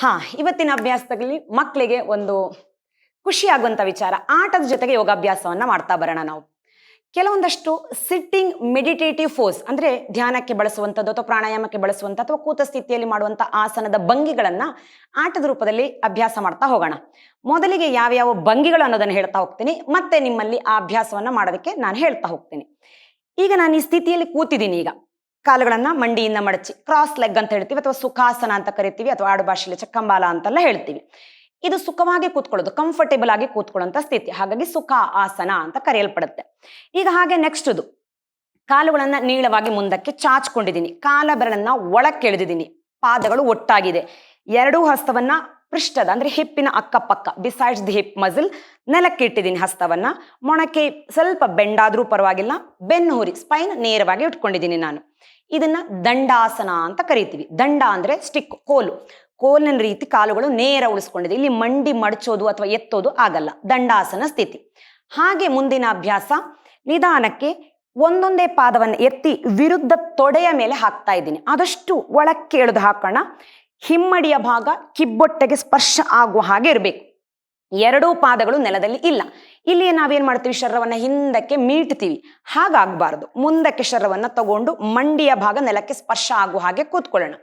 ಹಾ, ಇವತ್ತಿನ ಅಭ್ಯಾಸದಲ್ಲಿ ಮಕ್ಕಳಿಗೆ ಒಂದು ಖುಷಿಯಾಗುವಂತ ವಿಚಾರ. ಆಟದ ಜೊತೆಗೆ ಯೋಗಾಭ್ಯಾಸವನ್ನ ಮಾಡ್ತಾ ಬರೋಣ ನಾವು. ಕೆಲವೊಂದಷ್ಟು ಸಿಟ್ಟಿಂಗ್ ಮೆಡಿಟೇಟಿವ್ ಫೋರ್ಸ್ ಅಂದ್ರೆ ಧ್ಯಾನಕ್ಕೆ ಬಳಸುವಂಥದ್ದು ಅಥವಾ ಪ್ರಾಣಾಯಾಮಕ್ಕೆ ಬಳಸುವಂಥ ಅಥವಾ ಕೂತ ಸ್ಥಿತಿಯಲ್ಲಿ ಮಾಡುವಂಥ ಆಸನದ ಭಂಗಿಗಳನ್ನ ಆಟದ ರೂಪದಲ್ಲಿ ಅಭ್ಯಾಸ ಮಾಡ್ತಾ ಹೋಗೋಣ. ಮೊದಲಿಗೆ ಯಾವ್ಯಾವ ಭಂಗಿಗಳು ಅನ್ನೋದನ್ನು ಹೇಳ್ತಾ ಹೋಗ್ತೀನಿ. ಮತ್ತೆ ನಿಮ್ಮಲ್ಲಿ ಆ ಅಭ್ಯಾಸವನ್ನ ಮಾಡೋದಕ್ಕೆ ನಾನು ಹೇಳ್ತಾ ಹೋಗ್ತೀನಿ. ಈಗ ನಾನು ಈ ಸ್ಥಿತಿಯಲ್ಲಿ ಕೂತಿದ್ದೀನಿ ಈಗ. ಕಾಲುಗಳನ್ನ ಮಂಡಿಯಿಂದ ಮಡಚಿ ಕ್ರಾಸ್ ಲೆಗ್ ಅಂತ ಹೇಳ್ತೀವಿ ಅಥವಾ ಸುಖಾಸನ ಅಂತ ಕರಿತೀವಿ ಅಥವಾ ಆಡು ಭಾಷೆಯಲ್ಲಿ ಚಕ್ಕಂಬಾಲ ಅಂತೆಲ್ಲ ಹೇಳ್ತೀವಿ. ಇದು ಸುಖವಾಗಿ ಕೂತ್ಕೊಳ್ಳೋದು ಕಂಫರ್ಟೇಬಲ್ ಆಗಿ ಕೂತ್ಕೊಳ್ಳುವಂತ ಸ್ಥಿತಿ. ಹಾಗಾಗಿ ಸುಖ ಆಸನ ಅಂತ ಕರೆಯಲ್ಪಡುತ್ತೆ. ಈಗ ಹಾಗೆ ನೆಕ್ಸ್ಟ್ ಇದು ಕಾಲುಗಳನ್ನ ನೀಳವಾಗಿ ಮುಂದಕ್ಕೆ ಚಾಚ್ಕೊಂಡಿದ್ದೀನಿ ಕಾಲ ಬೆರಳನ್ನ ಒಳಕ್ಕೆ ಎಳೆದಿದ್ದೀನಿ ಪಾದಗಳು ಒಟ್ಟಾಗಿದೆ. ಎರಡೂ ಹಸ್ತವನ್ನ ಪೃಷ್ಠದ ಅಂದ್ರೆ ಹಿಪ್ಪಿನ ಅಕ್ಕಪಕ್ಕ ಬಿಸೈಡ್ಸ್ ದಿ ಹಿಪ್ ಮಸಲ್ ನೆಲಕ್ಕೆ ಇಟ್ಟಿದ್ದೀನಿ ಹಸ್ತವನ್ನ. ಮೊಣಕೆ ಸ್ವಲ್ಪ ಬೆಂಡಾದ್ರೂ ಪರವಾಗಿಲ್ಲ, ಬೆನ್ನು ಹುರಿ ಸ್ಪೈನ್ ನೇರವಾಗಿ ಇಟ್ಕೊಂಡಿದ್ದೀನಿ ನಾನು. ಇದನ್ನ ದಂಡಾಸನ ಅಂತ ಕರಿತೀವಿ. ದಂಡ ಅಂದ್ರೆ ಸ್ಟಿಕ್, ಕೋಲು. ಕೋಲಿನ ರೀತಿ ಕಾಲುಗಳು ನೇರ ಉಳಿಸ್ಕೊಂಡಿದೆ. ಇಲ್ಲಿ ಮಂಡಿ ಮಡಚೋದು ಅಥವಾ ಎತ್ತೋದು ಆಗಲ್ಲ. ದಂಡಾಸನ ಸ್ಥಿತಿ. ಹಾಗೆ ಮುಂದಿನ ಅಭ್ಯಾಸ, ನಿಧಾನಕ್ಕೆ ಒಂದೊಂದೇ ಪಾದವನ್ನು ಎತ್ತಿ ವಿರುದ್ಧ ತೊಡೆಯ ಮೇಲೆ ಹಾಕ್ತಾ ಇದ್ದೀನಿ. ಆದಷ್ಟು ಒಳಕ್ಕೆ ಎಳೆದು ಹಾಕೋಣ. ಹಿಮ್ಮಡಿಯ ಭಾಗ ಕಿಬ್ಬೊಟ್ಟೆಗೆ ಸ್ಪರ್ಶ ಆಗುವ ಹಾಗೆ ಇರಬೇಕು. ಎರಡೂ ಪಾದಗಳು ನೆಲದಲ್ಲಿ ಇಲ್ಲ. ಇಲ್ಲಿ ನಾವೇನು ಮಾಡ್ತೀವಿ? ಶರ್ರವನ್ನ ಹಿಂದಕ್ಕೆ ಮೀಟ್ತೀವಿ. ಹಾಗಾಗಬಾರ್ದು. ಮುಂದಕ್ಕೆ ಶರ್ರವನ್ನ ತಗೊಂಡು ಮಂಡಿಯ ಭಾಗ ನೆಲಕ್ಕೆ ಸ್ಪರ್ಶ ಆಗುವ ಹಾಗೆ ಕೂತ್ಕೊಳ್ಳೋಣ.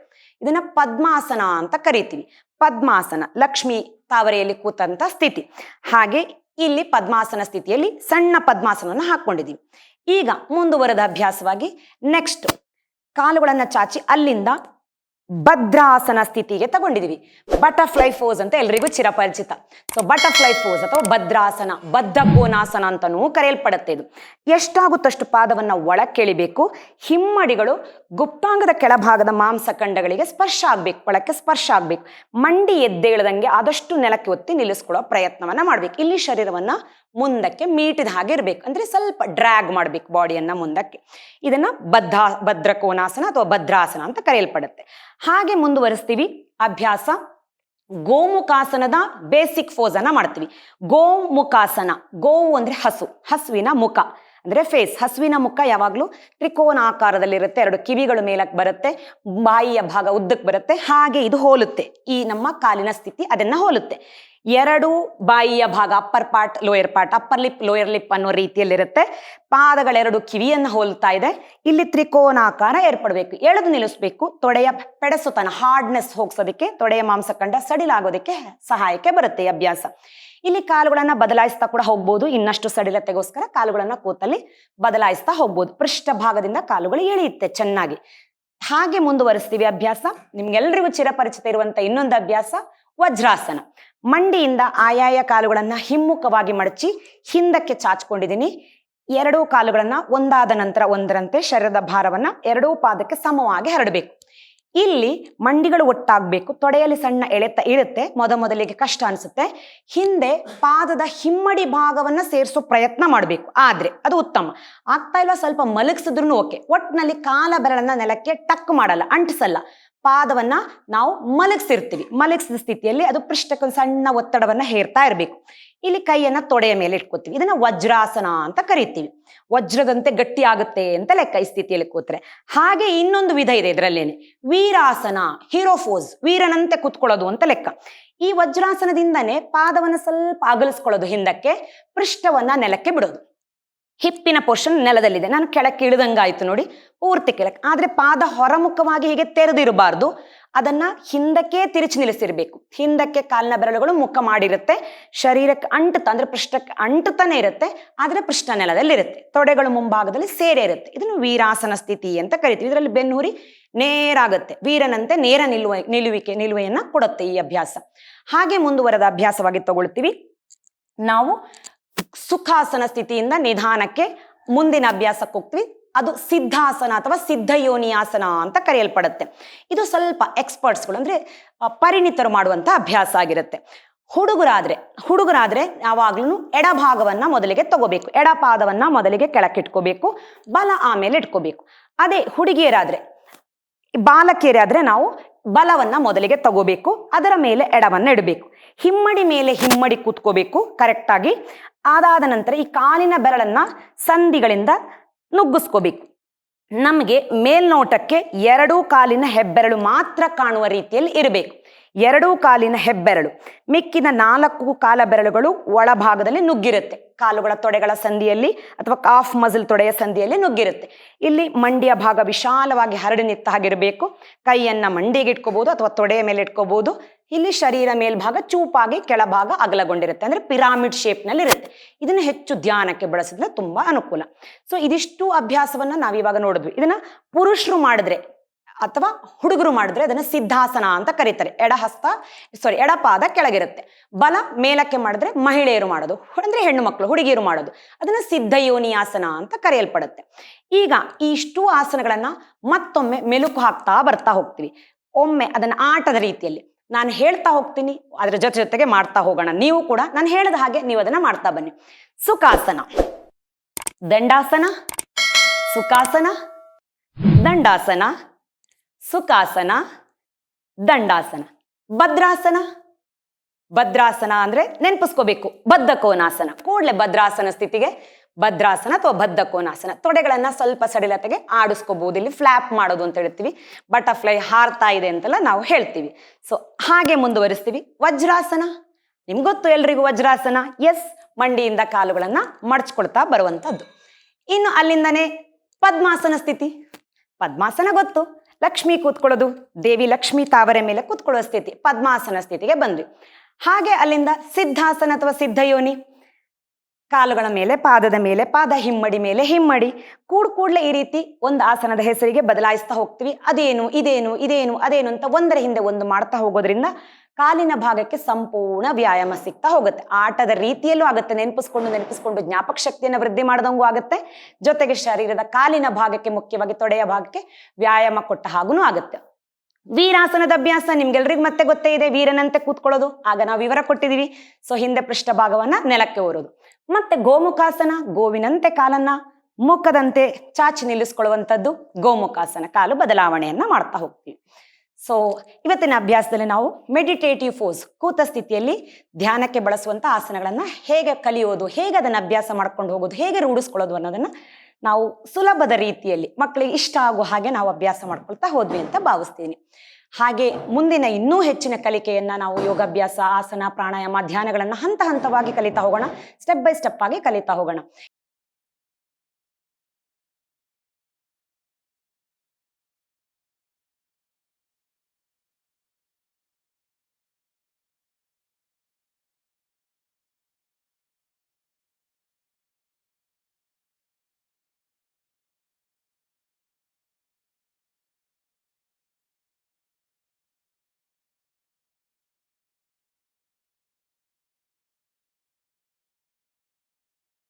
ಇದನ್ನ ಪದ್ಮಾಸನ ಅಂತ ಕರಿತೀವಿ. ಪದ್ಮಾಸನ, ಲಕ್ಷ್ಮಿ ತಾವರೆಯಲ್ಲಿ ಕೂತಂತ ಸ್ಥಿತಿ. ಹಾಗೆ ಇಲ್ಲಿ ಪದ್ಮಾಸನ ಸ್ಥಿತಿಯಲ್ಲಿ ಸಣ್ಣ ಪದ್ಮಾಸನವನ್ನು ಹಾಕೊಂಡಿದ್ದೀವಿ ಈಗ ಮುಂದುವರೆದ ಅಭ್ಯಾಸವಾಗಿ ನೆಕ್ಸ್ಟ್ ಕಾಲುಗಳನ್ನ ಚಾಚಿ ಅಲ್ಲಿಂದ ಭದ್ರಾಸನ ಸ್ಥಿತಿಗೆ ತಗೊಂಡಿದೀವಿ. ಬಟರ್ಫ್ಲೈ ಫೋಸ್ ಅಂತ ಎಲ್ರಿಗೂ ಚಿರಪರಿಚಿತ. ಸೊ ಬಟರ್ಫ್ಲೈ ಫೋಸ್ ಅಥವಾ ಭದ್ರಾಸನ ಬದ್ಧ ಕೋನಾಸನ ಅಂತನೂ ಕರೆಯಲ್ಪಡುತ್ತೆ ಇದು. ಎಷ್ಟಾಗುತ್ತಷ್ಟು ಪಾದವನ್ನ ಒಳಕ್ಕೆಳಿಬೇಕು. ಹಿಮ್ಮಡಿಗಳು ಗುಪ್ತಾಂಗದ ಕೆಳಭಾಗದ ಮಾಂಸಖಂಡಗಳಿಗೆ ಸ್ಪರ್ಶ ಆಗ್ಬೇಕು, ಒಳಕ್ಕೆ ಸ್ಪರ್ಶ ಆಗ್ಬೇಕು. ಮಂಡಿ ಎದ್ದೇಳದಂಗೆ ಆದಷ್ಟು ನೆಲಕ್ಕೆ ಒತ್ತಿ ನಿಲ್ಲಿಸ್ಕೊಳ್ಳೋ ಪ್ರಯತ್ನವನ್ನ ಮಾಡ್ಬೇಕು. ಇಲ್ಲಿ ಶರೀರವನ್ನ ಮುಂದಕ್ಕೆ ಮೀಟಿದ ಹಾಗೆ ಇರಬೇಕು. ಅಂದರೆ ಸ್ವಲ್ಪ ಡ್ರ್ಯಾಗ್ ಮಾಡಬೇಕು ಬಾಡಿಯನ್ನು ಮುಂದಕ್ಕೆ. ಇದನ್ನು ಬದ್ಧ, ಭದ್ರಕೋನಾಸನ ಅಥವಾ ಭದ್ರಾಸನ ಅಂತ ಕರೆಯಲ್ಪಡುತ್ತೆ. ಹಾಗೆ ಮುಂದುವರಿಸ್ತೀವಿ. ಅಭ್ಯಾಸ. ಗೋಮುಖಾಸನದ ಬೇಸಿಕ್ ಫೋಸನ್ನು ಮಾಡ್ತೀವಿ. ಗೋಮುಖಾಸನ ಗೋವು ಅಂದ್ರೆ ಹಸು, ಹಸುವಿನ ಮುಖ. ಅಂದ್ರೆ ಫೇಸ್ ಹಸುವಿನ ಮುಖ ಯಾವಾಗಲೂ ತ್ರಿಕೋನ ಆಕಾರದಲ್ಲಿರುತ್ತೆ ಎರಡು ಕಿವಿಗಳು ಮೇಲಕ್ಕೆ ಬರುತ್ತೆ, ಬಾಯಿಯ ಭಾಗ ಉದ್ದಕ್ಕೆ ಬರುತ್ತೆ. ಹಾಗೆ ಇದು ಹೋಲುತ್ತೆ. ಈ ನಮ್ಮ ಕಾಲಿನ ಸ್ಥಿತಿ ಅದನ್ನ ಹೋಲುತ್ತೆ. ಎರಡು ಬಾಯಿಯ ಭಾಗ upper part lower part upper lip lower lip ಅನ್ನೋ ರೀತಿಯಲ್ಲಿರುತ್ತೆ. ಪಾದಗಳೆರಡು ಕಿವಿಯನ್ನು ಹೋಲ್ತಾ ಇದೆ. ಇಲ್ಲಿ ತ್ರಿಕೋನಾಕಾರ ಏರ್ಪಡಬೇಕು. ಎಳೆದು ನಿಲ್ಲಿಸಬೇಕು. ತೊಡೆಯ ಪೆಡಸುತನ ಹಾರ್ಡ್ನೆಸ್ ಹೋಗ್ಸೋದಕ್ಕೆ, ತೊಡೆಯ ಮಾಂಸಖಂಡ ಸಡಿಲಾಗೋದಕ್ಕೆ ಸಹಾಯಕ್ಕೆ ಬರುತ್ತೆ ಅಭ್ಯಾಸ. ಇಲ್ಲಿ ಕಾಲುಗಳನ್ನ ಬದಲಾಯಿಸ್ತಾ ಕೂಡ ಹೋಗ್ಬೋದು. ಇನ್ನಷ್ಟು ಸಡಿಲತೆಗೋಸ್ಕರ ಕಾಲುಗಳನ್ನ ಕೂತಲ್ಲಿ ಬದಲಾಯಿಸ್ತಾ ಹೋಗ್ಬೋದು. ಪೃಷ್ಠ ಭಾಗದಿಂದ ಕಾಲುಗಳು ಎಳೆಯುತ್ತೆ ಚೆನ್ನಾಗಿ. ಹಾಗೆ ಮುಂದುವರಿಸ್ತೀವಿ ಅಭ್ಯಾಸ. ನಿಮ್ಗೆಲ್ರಿಗೂ ಚಿರಪರಿಚಿತ ಇರುವಂತ ಇನ್ನೊಂದು ಅಭ್ಯಾಸ ವಜ್ರಾಸನ. ಮಂಡಿಯಿಂದ ಆಯಾಯ ಕಾಲುಗಳನ್ನ ಹಿಮ್ಮುಖವಾಗಿ ಮಡಚಿ ಹಿಂದಕ್ಕೆ ಚಾಚ್ಕೊಂಡಿದ್ದೀನಿ ಎರಡೂ ಕಾಲುಗಳನ್ನ ಒಂದಾದ ನಂತರ ಒಂದರಂತೆ ಶರೀರದ ಭಾರವನ್ನ ಎರಡೂ ಪಾದಕ್ಕೆ ಸಮವಾಗಿ ಹರಡಬೇಕು. ಇಲ್ಲಿ ಮಂಡಿಗಳು ಒಟ್ಟಾಗಬೇಕು, ತೊಡೆಯಲ್ಲಿ ಸಣ್ಣ ಎಳೆತ ಇರುತ್ತೆ, ಮೊದ ಮೊದಲಿಗೆ ಕಷ್ಟ ಅನ್ಸುತ್ತೆ. ಹಿಂದೆ ಪಾದದ ಹಿಮ್ಮಡಿ ಭಾಗವನ್ನ ಸೇರಿಸೋ ಪ್ರಯತ್ನ ಮಾಡಬೇಕು, ಆದ್ರೆ ಅದು ಉತ್ತಮ. ಆಗ್ತಾ ಇಲ್ವಾ ಸ್ವಲ್ಪ ಮಲಗಿಸಿದ್ರು ಓಕೆ ಒಟ್ಟಿನಲ್ಲಿ ಕಾಲ ಬೆರಳನ್ನ ನೆಲಕ್ಕೆ ಟಕ್ ಮಾಡಲ್ಲ, ಅಂಟಿಸಲ್ಲ. ಪಾದವನ್ನ ನಾವು ಮಲಗಿಸಿರ್ತೀವಿ. ಮಲಗಿಸಿದ ಸ್ಥಿತಿಯಲ್ಲಿ ಅದು ಪೃಷ್ಠಕ್ಕೊಂದು ಸಣ್ಣ ಒತ್ತಡವನ್ನ ಹೇರ್ತಾ ಇರಬೇಕು. ಇಲ್ಲಿ ಕೈಯನ್ನ ತೊಡೆಯ ಮೇಲೆ ಇಟ್ಕೋತೀವಿ. ಇದನ್ನ ವಜ್ರಾಸನ ಅಂತ ಕರಿತೀವಿ. ವಜ್ರದಂತೆ ಗಟ್ಟಿ ಆಗುತ್ತೆ ಅಂತ ಲೆಕ್ಕ ಈ ಸ್ಥಿತಿಯಲ್ಲಿ ಕೂತ್ರೆ. ಹಾಗೆ ಇನ್ನೊಂದು ವಿಧ ಇದೆ ಇದರಲ್ಲೇನೆ. ವೀರಾಸನ ಹೀರೋಫೋಸ್ ವೀರನಂತೆ ಕೂತ್ಕೊಳ್ಳೋದು ಅಂತ ಲೆಕ್ಕ. ಈ ವಜ್ರಾಸನದಿಂದನೇ ಪಾದವನ್ನ ಸ್ವಲ್ಪ ಅಗಲಿಸ್ಕೊಳ್ಳೋದು ಹಿಂದಕ್ಕೆ, ಪೃಷ್ಠವನ್ನ ನೆಲಕ್ಕೆ ಬಿಡೋದು. ಹಿಪ್ಪಿನ ಪೋರ್ಷನ್ ನೆಲದಲ್ಲಿದೆ. ನಾನು ಕೆಳಕ್ಕೆ ಇಳಿದಂಗಾಯ್ತು ನೋಡಿ, ಪೂರ್ತಿ ಕೆಳಕ್ಕೆ. ಆದ್ರೆ ಪಾದ ಹೊರಮುಖವಾಗಿ ಹೀಗೆ ತೆರೆದಿರಬಾರ್ದು ಅದನ್ನ ಹಿಂದಕ್ಕೆ ತಿರುಚಿ ನಿಲ್ಲಿಸಿರ್ಬೇಕು. ಹಿಂದಕ್ಕೆ ಕಾಲಿನ ಬೆರಳುಗಳು ಮುಖ ಮಾಡಿರುತ್ತೆ. ಶರೀರಕ್ಕೆ ಅಂಟುತ್ತ, ಅಂದ್ರೆ ಪೃಷ್ಠಕ್ಕೆ ಅಂಟುತ್ತಾನೆ ಇರುತ್ತೆ. ಆದ್ರೆ ಪೃಷ್ಠ ನೆಲದಲ್ಲಿರುತ್ತೆ. ತೊಡೆಗಳು ಮುಂಭಾಗದಲ್ಲಿ ಸೇರೆ ಇರುತ್ತೆ. ಇದನ್ನು ವೀರಾಸನ ಸ್ಥಿತಿ ಅಂತ ಕರಿತೀವಿ. ಇದರಲ್ಲಿ ಬೆನ್ನುಹುರಿ ನೇರ ಆಗುತ್ತೆ ವೀರನಂತೆ ನೇರ ನಿಲ್ಲುವ ನಿಲುವಿಕೆ, ನಿಲುವೆಯನ್ನ ಕೊಡುತ್ತೆ ಈ ಅಭ್ಯಾಸ. ಹಾಗೆ ಮುಂದುವರೆದ ಅಭ್ಯಾಸವಾಗಿ ತಗೊಳ್ತೀವಿ. ನಾವು ಸುಖಾಸನ ಸ್ಥಿತಿಯಿಂದ ನಿಧಾನಕ್ಕೆ ಮುಂದಿನ ಅಭ್ಯಾಸಕ್ಕೆ ಹೋಗ್ತೀವಿ ಅದು ಸಿದ್ಧಾಸನ ಅಥವಾ ಸಿದ್ಧಯೋನಿಯಾಸನ ಅಂತ ಕರೆಯಲ್ಪಡುತ್ತೆ. ಇದು ಸ್ವಲ್ಪ ಎಕ್ಸ್ಪರ್ಟ್ಸ್ಗಳು ಅಂದರೆ ಪರಿಣಿತರು ಮಾಡುವಂಥ ಅಭ್ಯಾಸ ಆಗಿರುತ್ತೆ. ಹುಡುಗರಾದರೆ ಹುಡುಗರಾದರೆ ಯಾವಾಗ್ಲೂ ಎಡಭಾಗವನ್ನು ಮೊದಲಿಗೆ ತಗೋಬೇಕು. ಎಡಪಾದವನ್ನು ಮೊದಲಿಗೆ ಕೆಳಕ್ಕಿಟ್ಕೋಬೇಕು. ಬಲ ಆಮೇಲೆ ಇಟ್ಕೋಬೇಕು. ಅದೇ ಹುಡುಗಿಯರಾದರೆ, ಬಾಲಕಿಯರಾದರೆ ನಾವು ಬಲವನ್ನು ಮೊದಲಿಗೆ ತಗೋಬೇಕು. ಅದರ ಮೇಲೆ ಎಡವನ್ನು ಇಡಬೇಕು. ಹಿಮ್ಮಡಿ ಮೇಲೆ ಹಿಮ್ಮಡಿ ಕೂತ್ಕೋಬೇಕು ಕರೆಕ್ಟಾಗಿ ಅದಾದ ನಂತರ ಈ ಕಾಲಿನ ಬೆರಳನ್ನ ಸಂಧಿಗಳಿಂದ ನುಗ್ಗಿಸ್ಕೋಬೇಕು. ನಮಗೆ ಮೇಲ್ನೋಟಕ್ಕೆ ಎರಡೂ ಕಾಲಿನ ಹೆಬ್ಬೆರಳು ಮಾತ್ರ ಕಾಣುವ ರೀತಿಯಲ್ಲಿ ಇರಬೇಕು. ಎರಡೂ ಕಾಲಿನ ಹೆಬ್ಬೆರಳು ಮಿಕ್ಕಿನ ನಾಲ್ಕು ಕಾಲ ಬೆರಳುಗಳು ಒಳಭಾಗದಲ್ಲಿ ನುಗ್ಗಿರುತ್ತೆ. ಕಾಲುಗಳ ತೊಡೆಗಳ ಸಂಧಿಯಲ್ಲಿ ಅಥವಾ ಕಾಫ್ ಮಜಲ್ ತೊಡೆಯ ಸಂಧಿಯಲ್ಲಿ ನುಗ್ಗಿರುತ್ತೆ. ಇಲ್ಲಿ ಮಂಡಿಯ ಭಾಗ ವಿಶಾಲವಾಗಿ ಹರಡಿ ನಿತ್ತ ಹಾಗಿರಬೇಕು. ಕೈಯನ್ನ ಮಂಡಿಗೆ ಇಟ್ಕೋಬಹುದು ಅಥವಾ ತೊಡೆಯ ಮೇಲೆ ಇಟ್ಕೋಬಹುದು ಇಲ್ಲಿ ಶರೀರ ಮೇಲ್ಭಾಗ ಚೂಪಾಗಿ ಕೆಳಭಾಗ ಅಗಲಗೊಂಡಿರುತ್ತೆ. ಅಂದ್ರೆ ಪಿರಾಮಿಡ್ ಶೇಪ್ನಲ್ಲಿ ಇರುತ್ತೆ ಇದನ್ನ ಹೆಚ್ಚು ಧ್ಯಾನಕ್ಕೆ ಬಳಸಿದ್ರೆ ತುಂಬಾ ಅನುಕೂಲ. ಸೊ ಇದಿಷ್ಟು ಅಭ್ಯಾಸವನ್ನ ನಾವಿವಾಗ ನೋಡಿದ್ವಿ. ಇದನ್ನ ಪುರುಷರು ಮಾಡಿದ್ರೆ ಅಥವಾ ಹುಡುಗರು ಮಾಡಿದ್ರೆ ಅದನ್ನ ಸಿದ್ಧಾಸನ ಅಂತ ಕರೀತಾರೆ. ಎಡಹಸ್ತ ಸಾರಿ ಎಡಪಾದ ಕೆಳಗಿರುತ್ತೆ. ಬಲ ಮೇಲಕ್ಕೆ ಮಾಡಿದ್ರೆ ಮಹಿಳೆಯರು ಮಾಡೋದು. ಅಂದ್ರೆ ಹೆಣ್ಣು ಮಕ್ಕಳು, ಹುಡುಗಿಯರು ಮಾಡೋದು. ಅದನ್ನ ಸಿದ್ಧಯೋನಿಯಾಸನ ಅಂತ ಕರೆಯಲ್ಪಡುತ್ತೆ. ಈಗ ಈ ಇಷ್ಟು ಆಸನಗಳನ್ನ ಮತ್ತೊಮ್ಮೆ ಮೆಲುಕು ಹಾಕ್ತಾ ಬರ್ತಾ ಹೋಗ್ತೀವಿ. ಒಮ್ಮೆ ಅದನ್ನ ಆಟದ ರೀತಿಯಲ್ಲಿ. ನಾನು ಹೇಳ್ತಾ ಹೋಗ್ತೀನಿ, ಅದರ ಜೊತೆ ಜೊತೆಗೆ ಮಾಡ್ತಾ ಹೋಗೋಣ. ನೀವು ಕೂಡ ನಾನು ಹೇಳಿದ ಹಾಗೆ ನೀವು ಅದನ್ನ ಮಾಡ್ತಾ ಬನ್ನಿ. ಸುಖಾಸನ. ದಂಡಾಸನ. ಸುಖಾಸನ. ದಂಡಾಸನ. ಸುಖಾಸನ. ದಂಡಾಸನ. ಭದ್ರಾಸನ. ಭದ್ರಾಸನ ಅಂದ್ರೆ ನೆನಪಿಸ್ಕೋಬೇಕು. ಬದ್ಧ ಕೋನಾಸನ. ಕೂಡಲೇ ಭದ್ರಾಸನ ಸ್ಥಿತಿಗೆ ಭದ್ರಾಸನ ಅಥವಾ ಬದ್ಧ ಕೋನಾಸನ ತೊಡೆಗಳನ್ನ ಸ್ವಲ್ಪ ಸಡಿಲತೆಗೆ ಆಡಿಸ್ಕೋಬಹುದು ಇಲ್ಲಿ ಫ್ಲಾಪ್ ಮಾಡೋದು ಅಂತ ಹೇಳ್ತೀವಿ. ಬಟರ್ಫ್ಲೈ ಹಾರ್ತಾ ಇದೆ ಅಂತೆಲ್ಲ ನಾವು ಹೇಳ್ತೀವಿ. ಸೊ ಹಾಗೆ ಮುಂದುವರಿಸ್ತೀವಿ. ವಜ್ರಾಸನ. ನಿಮ್ಗೆ ಗೊತ್ತು ಎಲ್ರಿಗೂ ವಜ್ರಾಸನ? ಎಸ್ ಮಂಡಿಯಿಂದ ಕಾಲುಗಳನ್ನ ಮಡಚ್ಕೊಳ್ತಾ ಬರುವಂಥದ್ದು ಇನ್ನು ಅಲ್ಲಿಂದನೇ ಪದ್ಮಾಸನ ಸ್ಥಿತಿ. ಪದ್ಮಾಸನ ಗೊತ್ತು. ಲಕ್ಷ್ಮಿ ಕೂತ್ಕೊಳ್ಳೋದು. ದೇವಿ ಲಕ್ಷ್ಮಿ ತಾವರೆ ಮೇಲೆ ಕೂತ್ಕೊಳ್ಳೋ ಸ್ಥಿತಿ. ಪದ್ಮಾಸನ ಸ್ಥಿತಿಗೆ ಬಂದ್ವಿ. ಹಾಗೆ ಅಲ್ಲಿಂದ ಸಿದ್ಧಾಸನ ಅಥವಾ ಸಿದ್ಧಯೋನಿ. ಕಾಲುಗಳ ಮೇಲೆ, ಪಾದದ ಮೇಲೆ, ಪಾದ ಹಿಮ್ಮಡಿ ಮೇಲೆ, ಹಿಮ್ಮಡಿ. ಕೂಡ್ ಕೂಡ್ಲೆ ಈ ರೀತಿ ಒಂದು ಆಸನದ ಹೆಸರಿಗೆ ಬದಲಾಯಿಸ್ತಾ ಹೋಗ್ತೀವಿ. ಅದೇನು, ಇದೇನು ಇದೇನು, ಅದೇನು ಅಂತ ಒಂದರ ಹಿಂದೆ ಒಂದು ಮಾಡ್ತಾ ಹೋಗೋದ್ರಿಂದ ಕಾಲಿನ ಭಾಗಕ್ಕೆ ಸಂಪೂರ್ಣ ವ್ಯಾಯಾಮ ಸಿಗ್ತಾ ಹೋಗುತ್ತೆ. ಆಟದ ರೀತಿಯಲ್ಲೂ ಆಗುತ್ತೆ. ನೆನಪಿಸ್ಕೊಂಡು ನೆನಪಿಸ್ಕೊಂಡು ಜ್ಞಾಪಕ ಶಕ್ತಿಯನ್ನು ವೃದ್ಧಿ ಮಾಡ್ದಂಗೂ ಆಗುತ್ತೆ. ಜೊತೆಗೆ ಶರೀರದ ಕಾಲಿನ ಭಾಗಕ್ಕೆ, ಮುಖ್ಯವಾಗಿ ತೊಡೆಯ ಭಾಗಕ್ಕೆ ವ್ಯಾಯಾಮ ಕೊಟ್ಟ ಹಾಗೂ ಆಗುತ್ತೆ. ವೀರಾಸನದ ಅಭ್ಯಾಸ ನಿಮ್ಗೆಲ್ರಿಗೂ ಮತ್ತೆ ಗೊತ್ತೇ ಇದೆ. ವೀರನಂತೆ ಕೂತ್ಕೊಳ್ಳೋದು. ಆಗ ನಾವು ವಿವರ ಕೊಟ್ಟಿದ್ದೀವಿ ಸೊ, ಹಿಂದೆ ಪೃಷ್ಠಭಾಗವನ್ನ ನೆಲಕ್ಕೆ ಓರೋದು ಮತ್ತೆ ಗೋಮುಖಾಸನ, ಗೋವಿನಂತೆ ಕಾಲನ್ನ, ಮುಖದಂತೆ ಚಾಚಿ ನಿಲ್ಲಿಸ್ಕೊಳ್ಳುವಂಥದ್ದು ಗೋಮುಖಾಸನ ಕಾಲು ಬದಲಾವಣೆಯನ್ನ ಮಾಡ್ತಾ ಹೋಗ್ತೀವಿ. ಸೊ ಇವತ್ತಿನ ಅಭ್ಯಾಸದಲ್ಲಿ ನಾವು ಮೆಡಿಟೇಟಿವ್ ಫೋಸ್, ಕೂತ ಸ್ಥಿತಿಯಲ್ಲಿ ಧ್ಯಾನಕ್ಕೆ ಬಳಸುವಂಥ ಆಸನಗಳನ್ನ ಹೇಗೆ ಕಲಿಯೋದು, ಹೇಗೆ ಅದನ್ನು ಅಭ್ಯಾಸ ಮಾಡ್ಕೊಂಡು ಹೋಗೋದು, ಹೇಗೆ ರೂಢಿಸ್ಕೊಳ್ಳೋದು ಅನ್ನೋದನ್ನು ನಾವು ಸುಲಭದ ರೀತಿಯಲ್ಲಿ ಮಕ್ಕಳಿಗೆ ಇಷ್ಟ ಆಗುವ ಹಾಗೆ ನಾವು ಅಭ್ಯಾಸ ಮಾಡ್ಕೊಳ್ತಾ ಹೋದ್ವಿ ಅಂತ ಭಾವಿಸ್ತೀನಿ. ಹಾಗೆ ಮುಂದಿನ ಇನ್ನೂ ಹೆಚ್ಚಿನ ಕಲಿಕೆಯನ್ನ ನಾವು ಯೋಗಾಭ್ಯಾಸ, ಆಸನ, ಪ್ರಾಣಾಯಾಮ, ಧ್ಯಾನಗಳನ್ನು ಹಂತ ಹಂತವಾಗಿ ಕಲಿತಾ ಹೋಗೋಣ. ಸ್ಟೆಪ್ ಬೈ ಸ್ಟೆಪ್ ಆಗಿ ಕಲಿತಾ ಹೋಗೋಣ.